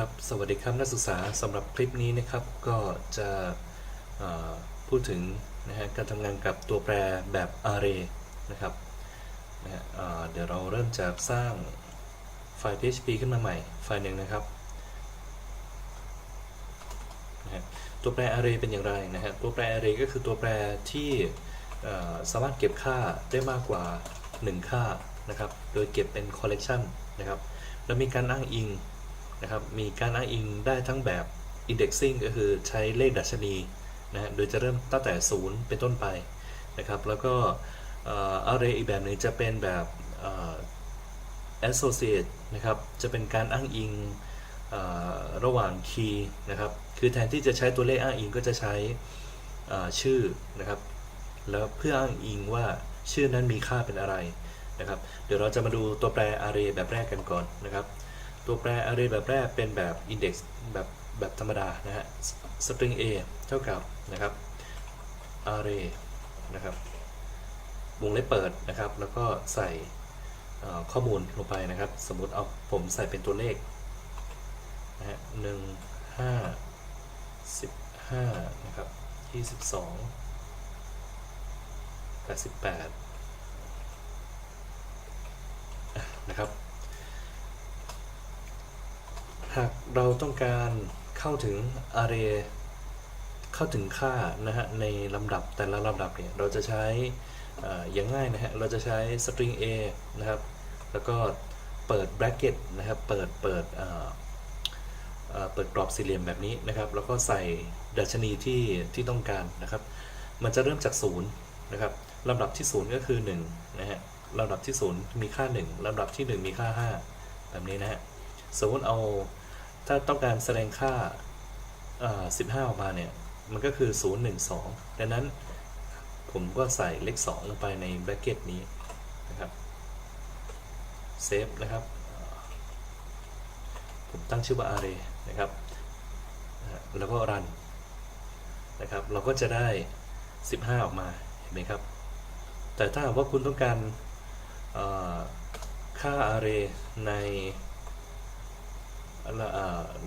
ครับ สวัสดีครับนักศึกษาสำหรับคลิปนี้นะครับก็จะพูดถึงนะฮะการทำงานกับตัวแปรแบบ array นะครับนะฮะเดี๋ยวเราเริ่มจากสร้างไฟล์ PHP ขึ้นมาใหม่ไฟล์หนึ่งนะครับนะฮะตัวแปร array เป็นอย่างไรนะฮะตัวแปร array ก็คือตัวแปรที่สามารถเก็บค่าได้มากกว่า 1 ค่านะครับโดยเก็บเป็น collection นะครับแล้วมีการอ้างอิง นะครับมีการอ้างอิงได้ทั้งแบบ indexing ก็คือใช้เลขดัชนีนะฮะโดยจะเริ่มตั้งแต่ 0 เป็นต้นไปนะครับแล้วก็อ่อ array อีกแบบหนึ่งจะเป็นแบบ associate นะครับจะเป็นการอ้างอิงอระหว่าง key นะครับคือแทนที่จะใช้ตัวเลขอ้างอิงก็จะใช้ชื่อนะครับแล้วเพื่ออ้างอิงว่าชื่อนั้นมีค่าเป็นอะไรนะครับเดี๋ยวเราจะมาดูตัวแปร array แบบแรกกันก่อนนะครับ ตัวแปร array แบบแรกเป็นแบบ index แบบแบบธรรมดานะฮะ string a เท่ากับนะครับ array นะครับวงเล็บเปิดนะครับ แล้วก็ใส่ข้อมูลลงไปนะครับ สมมติเอาผมใส่เป็นตัวเลขนะฮะหนึ่งห้าสิบห้านะครับยี่สิบสองแปดสิบแปดนะครับ หากเราต้องการเข้าถึง array เข้าถึงค่านะฮะในลำดับแต่ละลำดับเนี่ยเราจะใช้ออย่างง่ายนะฮะเราจะใช้ string a นะครับ แล้วก็เปิด bracket นะครับ เปิด เปิดเอ่อเอ่อเปิดกรอบสี่เหลี่ยมแบบนี้นะครับ แล้วก็ใส่ดัชนีที่ที่ต้องการนะครับ มันจะเริ่มจาก0นะครับลำดับที่ 0 ก็คือ1นะฮะลำดับที่ 0 มีค่า 1ลำดับที่ 1 มีค่า 5 แบบนี้นะฮะ สมมติเอา ถ้าต้องการแสดงค่า 15 ออกมาเนี่ย มันก็คือ 0 1 2 ดังนั้นผมก็ใส่เลข 2 ลงไปในแบรกเก็ตนี้นะครับ เซฟนะครับ ผมตั้งชื่อว่า array นะครับ แล้วก็ run นะครับ เราก็จะได้ 15 ออกมา เห็นไหมครับ แต่ถ้าว่าคุณต้องการเอ่อค่า array ใน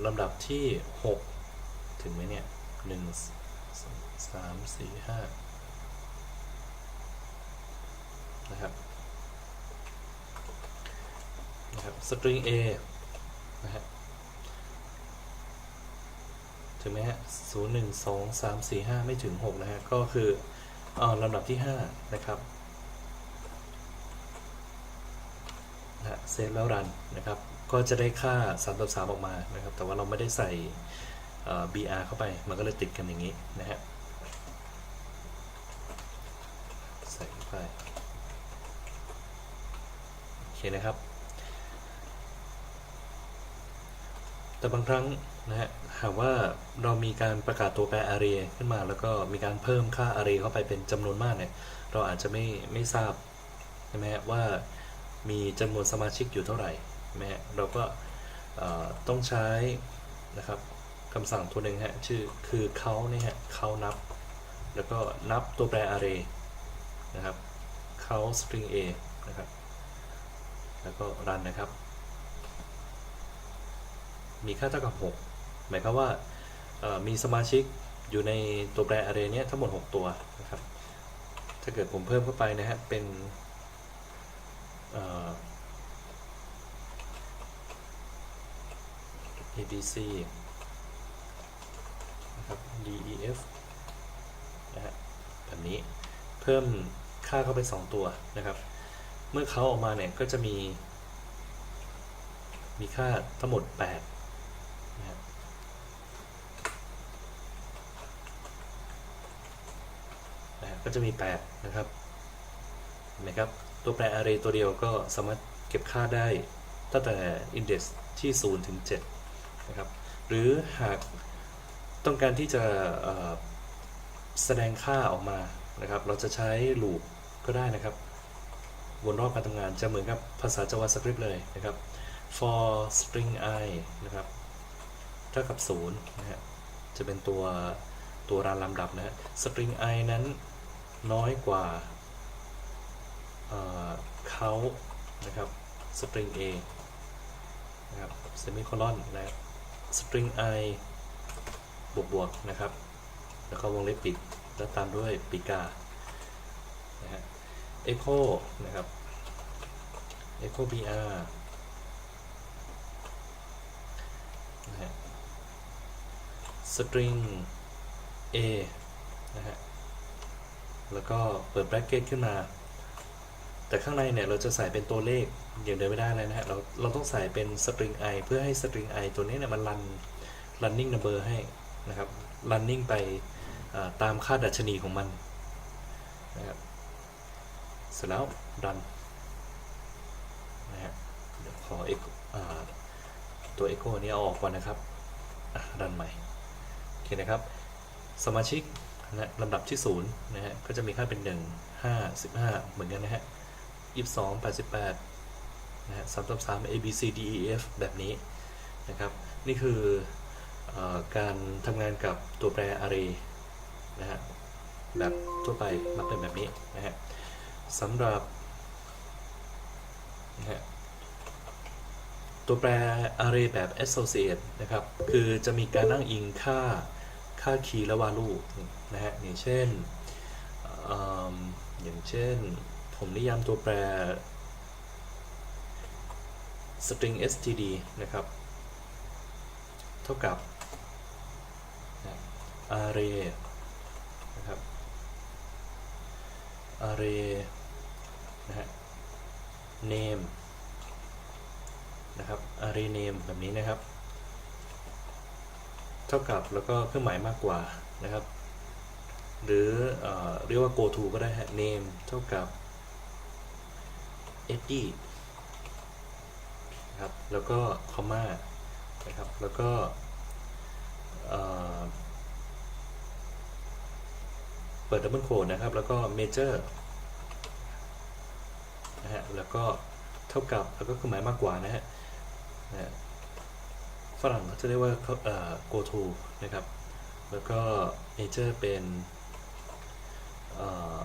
ลำดับที่ 6 ถึงไหมเนี่ยหนึ่งสองสามสี่ห้านะครับนะครับ string a นะฮะถึงไหมฮะศูนย์หนึ่งสองสามสี่ห้าไม่ถึงหกนะฮะ ก็คืออ่าลำดับที่ห้านะครับนะเซฟแล้วรันนะครับ ก็จะได้ค่า3ต่อ3ออกมานะครับ แต่ว่าเราไม่ได้ใส่ br เข้าไป มันก็เลยติดกันอย่างนี้นะฮะ ใส่เข้าไป โอเคนะครับ แต่บางครั้งนะฮะ หากว่าเรามีการประกาศตัวแปร array ขึ้นมา แล้วก็มีการเพิ่มค่า array เข้าไปเป็นจำนวนมากเนี่ย เราอาจจะไม่ไม่ทราบใช่ไหมว่ามีจำนวนสมาชิกอยู่เท่าไหร่ ใช่ไหมฮะเราก็ต้องใช้นะครับคำสั่งตัวหนึ่งฮะชื่อคือเขาเนี่ยฮะเขานับ แล้วก็นับตัวแปร array นะครับเขา string a นะครับแล้วก็ run นะครับ มีค่าเท่ากับ 6 หมายความว่ามีสมาชิกอยู่ในตัวแปร array เนี้ยทั้งหมด 6 ตัวนะครับ ถ้าเกิดผมเพิ่มเข้าไปนะฮะเป็นเอ่อ abc นะครับ def นะฮะแบบนี้เพิ่มค่าเข้าไป 2 ตัวนะครับ เมื่อเขาออกมาเนี่ยก็จะมี มีค่าทั้งหมด8นะครับนะก็จะมี 8 นะครับเห็นไหมครับ ตัวแปร array ตัวเดียวก็สามารถเก็บค่าได้ตั้งแต่ index ที่ 0 ถึง 7 นะครับหรือหากต้องการที่จะแสดงค่าออกมานะครับ เราจะใช้ loop ก็ได้นะครับ วนรอบการทำงานจะเหมือนกับภาษา JavaScript เลยนะครับ for string i นะครับเท่ากับ0นะฮะจะเป็นตัวตัวรานลำดับนะฮะ string i นั้นน้อยกว่าเขานะครับ string a นะครับ semicolon นะครับ string i บวกบวกนะครับ แล้วก็วงเล็บปิด แล้วตามด้วยปีกา นะฮะ echo นะครับ echo br นะฮะ string a นะฮะ แล้วก็เปิด bracket ขึ้นมา แต่ข้างในเนี่ยเราจะใส่เป็นตัวเลขอย่างเดียวไม่ได้เลยนะฮะเราเราต้องใส่เป็น string i เพื่อให้ string i ตัวนี้เนี่ยมันรัน running number ให้นะครับ running ไปตามค่าดัชนีของมันนะครับเสร็จแล้ว run นะฮะเดี๋ยวขอ echo ตัว echo นี้เอาออกก่อนนะครับอะ run ใหม่โอเคนะครับ สมาชิกนะลำดับที่ 0 นะฮะ ก็จะมีค่าเป็น 1 5 15 เหมือนกันนะฮะ 22 88นะฮะ3 3 A B C D E F แบบนี้นะครับ นี่คืออการทำงานกับตัวแปร array นะฮะแบบทั่วไปมักเป็นแบบนี้นะฮะสำหรับนะฮะตัวแปร array แบบ associate นะครับ คือจะมีการอ้างอิงค่า ค่า key และ value นะฮะ อย่างเช่นออย่างเช่น ผมนิยามตัวแปร string std นะครับ เท่ากับ array นะครับ array นะฮะ name นะครับ array name แบบนี้นะครับ เท่ากับแล้วก็เครื่องหมายมากกว่านะครับ หรือเอเรียกว่า go to ก็ได้ฮะ name เท่ากับ ed นะครับ แล้วก็ comma นะครับ แล้วก็เปิดดับเบิลโคดนะครับ แล้วก็ major นะฮะ แล้วก็เท่ากับ แล้วก็คือหมายมากกว่านะฮะนะฮะฝรั่งเขาจะเรียกว่าเขาเอ่อ go to นะครับ แล้วก็ major เป็นเอ่อ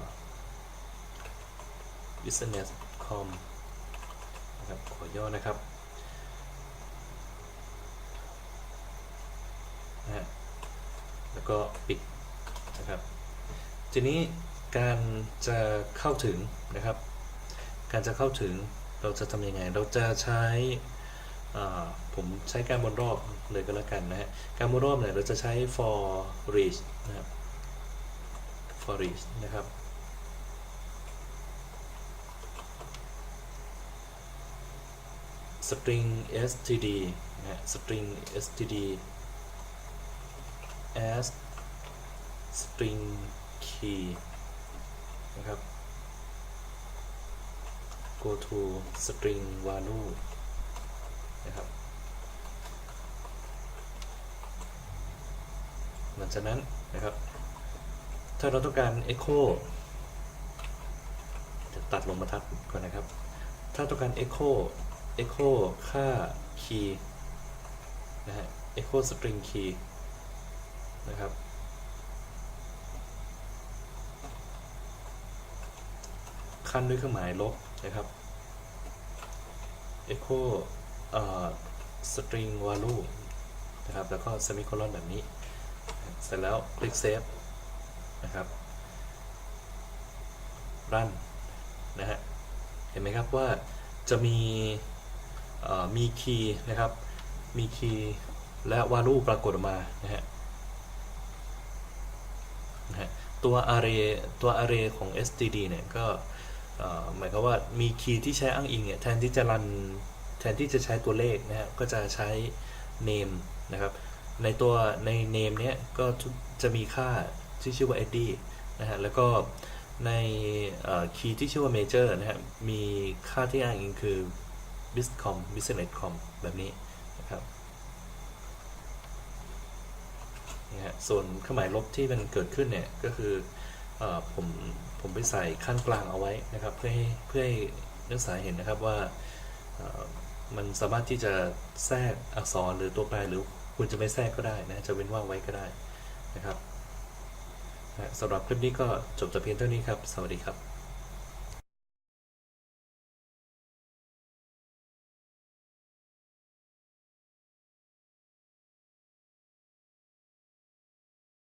business com นะครับขอย่อนะครับนะฮะแล้วก็ปิดนะครับ ทีนี้การจะเข้าถึงนะครับ การจะเข้าถึงเราจะทำยังไง เราจะใช้อ่าผมใช้การวนรอบเลยก็แล้วกันนะฮะ การวนรอบเนี่ยเราจะใช้ for reach นะครับ for reach นะครับ string std นะ string std as string key นะครับ go to string value นะครับ หลังจากนั้นนะครับ ถ้าเราต้องการ echo จะตัดลงมาทัดก่อนนะครับ ถ้าต้องการ echo echo ค่า key นะฮะ echo string key นะครับ ขั้นด้วยเครื่องหมายลบนะครับ echo เอ่อ string value นะครับ แล้วก็ semicolon แบบนี้ เสร็จแล้วคลิก save นะครับ run นะฮะ เห็นไหมครับว่าจะมี มีคีย์นะครับ มีคีย์และ value ปรากฏออกมานะฮะนะฮะตัว array ตัว array ของ std เนี่ยก็หมายความว่ามีคีย์ที่ใช้อ้างอิงเนี่ยแทนที่จะรันแทนที่จะใช้ตัวเลขนะฮะก็จะใช้ name นะครับในตัวใน name เนี้ยก็จะมีค่าที่ชื่อว่า ed นะฮะแล้วก็ในคีย์ที่ชื่อว่า major นะฮะมีค่าที่อ้างอิงคือ biscom businesscom แบบนี้นะครับนะฮะส่วนเครื่องหมายลบที่มันเกิดขึ้นเนี่ยก็คืออผมผมไปใส่ขั้นกลางเอาไว้นะครับเพื่อให้เพื่อให้นักศึกษาเห็นนะครับว่ามันสามารถที่จะแทรกอักษรหรือตัวแปรหรือคุณจะไม่แทรกก็ได้นะจะเว้นว่างไว้ก็ได้นะครับสำหรับคลิปนี้ก็จบแต่เพียงเท่านี้ครับ สวัสดีครับ